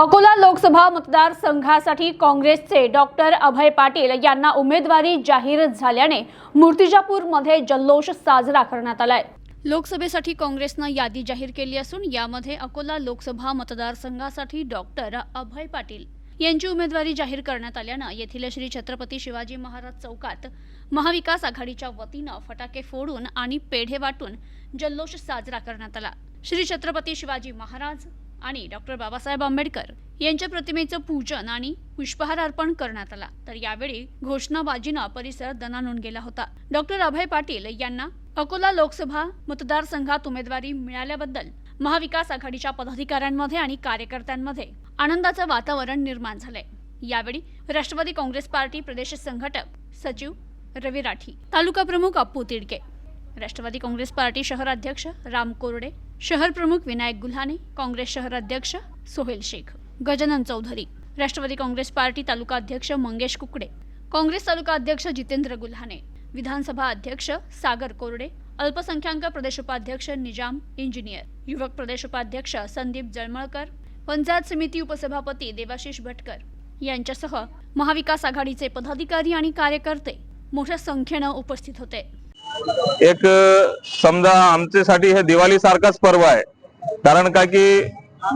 अकोला लोकसभा मतदारसंघासाठी काँग्रेसचे डॉक्टर अभय पाटील यांना उमेदवारी जाहीर झाल्याने मूर्तिजापूरमध्ये जल्लोष साजरा करण्यात आलाय. लोकसभेसाठी काँग्रेसनं यादी जाहीर केली असून यामध्ये अकोला लोकसभा मतदारसंघासाठी डॉक्टर अभय पाटील यांची उमेदवारी जाहीर करण्यात आल्यानं येथील श्री छत्रपती शिवाजी महाराज चौकात महाविकास आघाडीच्या वतीनं फटाके फोडून आणि पेढे वाटून जल्लोष साजरा करण्यात आला. श्री छत्रपती शिवाजी महाराज आणि डॉक्टर बाबासाहेब आंबेडकर यांच्या प्रतिमेचं पूजन आणि पुष्पहार अर्पण करण्यात आला. तर यावेळी घोषणाबाजीनं परिसर दणानून गेला होता. डॉक्टर अभय पाटील यांना अकोला लोकसभा मतदारसंघात उमेदवारी मिळाल्याबद्दल महाविकास आघाडीच्या पदाधिकाऱ्यांमध्ये आणि कार्यकर्त्यांमध्ये आनंदाचं वातावरण निर्माण झालंय. यावेळी राष्ट्रवादी काँग्रेस पार्टी प्रदेश संघटक सचिव रवी राठी तालुका प्रमुख अप्पू तिडके राष्ट्रवादी काँग्रेस पार्टी शहर अध्यक्ष राम कोरडे शहर प्रमुख विनायक गुल्हाने काँग्रेस शहर अध्यक्ष सोहेल शेख गजानन चौधरी राष्ट्रवादी काँग्रेस पार्टी तालुका अध्यक्ष मंगेश कुकडे काँग्रेस तालुका अध्यक्ष जितेंद्र गुल्हाने विधानसभा अध्यक्ष सागर कोरडे अल्पसंख्याक प्रदेश उपाध्यक्ष निजाम इंजिनियर युवक प्रदेश उपाध्यक्ष संदीप जळमळकर पंचायत समिती उपसभापती देवाशिष भटकर यांच्यासह महाविकास आघाडीचे पदाधिकारी आणि कार्यकर्ते मोठ्या संख्येनं उपस्थित होते. एक समजा आमच्यासाठी हे दिवाळी सारखाच पर्व आहे. कारण का की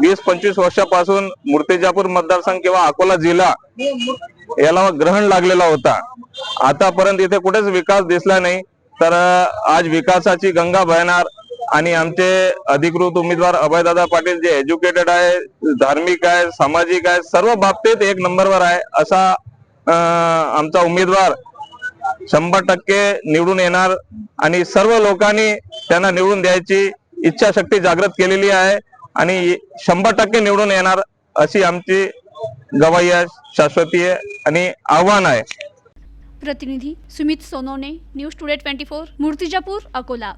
वीस पंचवीस वर्षापासून मूर्तिजापूर मतदारसंघ किंवा अकोला जिल्हा याला ग्रहण लागलेला होता. आतापर्यंत इथे कुठेच विकास दिसला नाही. तर आज विकासाची गंगा बहणार आणि आमचे अधिकृत उमेदवार अभयदादा पाटील जे एज्युकेटेड आहे धार्मिक आहे सामाजिक आहे सर्व बाबतीत एक नंबरवर आहे असा आमचा उमेदवार शंभर टक्के निवडून येणार आणि सर्व लोकांनी त्यांना निवडून द्यायची इच्छाशक्ती जागृत केलेली आहे आणि शंभर टक्के निवडून येणार अशी आमची गवाही आहे शाश्वती आहे आणि आव्हान आहे. प्रतिनिधी Sumit Sonone news today twenty four Murtijapur Akola.